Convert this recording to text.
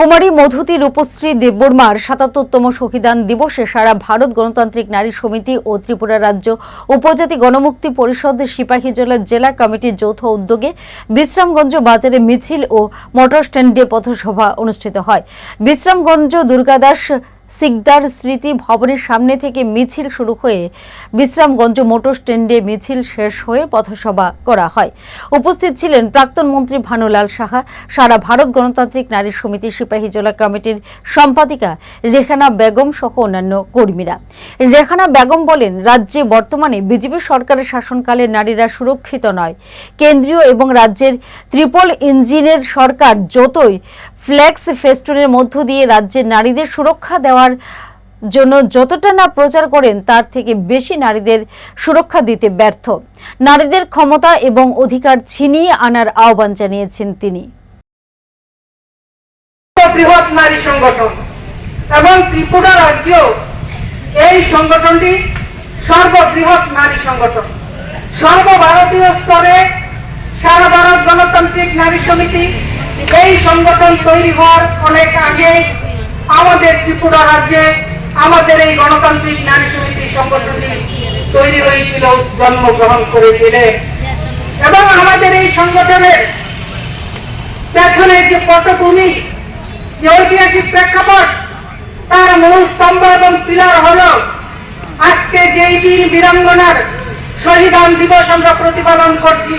কুমারী, মধুতি, রূপশ্রী, দেববর্মার সাতাত্তরতম শহীদান দিবসে সারা ভারত গণতান্ত্রিক নারী সমিতি ও ত্রিপুরা রাজ্য উপজাতি গণমুক্তি পরিষদ, সিপাহী জেলার জেলা কমিটির যৌথ উদ্যোগে বিশ্রামগঞ্জ বাজারে মিছিল ও মোটর স্ট্যান্ডে পথসভা অনুষ্ঠিত হয়। বিশ্রামগঞ্জ দুর্গাদাস সিকদার স্মৃতি ভবনের সামনে থেকে মিছিল শুরু হয়ে বিশ্রামগঞ্জ মোটর স্ট্যান্ডে মিছিল শেষ হয়ে পথসভা করা হয়। উপস্থিত ছিলেন প্রাক্তন মন্ত্রী ভানুলাল সাহা, সারা ভারত গণতান্ত্রিক নারী সমিতি সিপাহীজলা কমিটির সম্পাদিকা রেখানা বেগম সহ অন্যান্য কর্মীরা। রেখানা বেগম বলেন, রাজ্যে বর্তমানে বিজেপি সরকারের শাসনকালে নারীরা সুরক্ষিত নয়। কেন্দ্রীয় এবং রাজ্যের ত্রিপল ইঞ্জিনের সরকার যতই ফ্লেক্স ফেস্টুনের মধ্য দিয়ে রাজ্যের নারীদের সুরক্ষা দেওয়ার জন্য যতটা না প্রচার করেন, তার থেকে বেশি নারীদের সুরক্ষা দিতে ব্যর্থ। নারীদের ক্ষমতা এবং অধিকার ছিনিয়ে আনার আহ্বান জানিয়েছেন তিনি। বৃহৎ নারী সংগঠন এবং ত্রিপুরা রাজ্য এই সংগঠনটি সর্ববৃহৎ নারী সংগঠন। সর্বভারতীয় স্তরে সারা ভারত গণতান্ত্রিক নারী সমিতি এই সংগঠন তৈরি হওয়ার অনেক আগে আমাদের ত্রিপুরা রাজ্যে আমাদের এই গণতান্ত্রিক নারী সমিতি সংগঠনটি তৈরি হয়েছিল, জন্মগ্রহণ করেছিলেন এবং আমাদের এই সংগঠনের পেছনে যে পটভূমি, যে ঐতিহাসিক প্রেক্ষাপট, তার মূল স্তম্ভ এবং পিলার হল আজকে যেই দিন বীরাঙ্গনার শহীদান দিবস আমরা প্রতিপালন করছি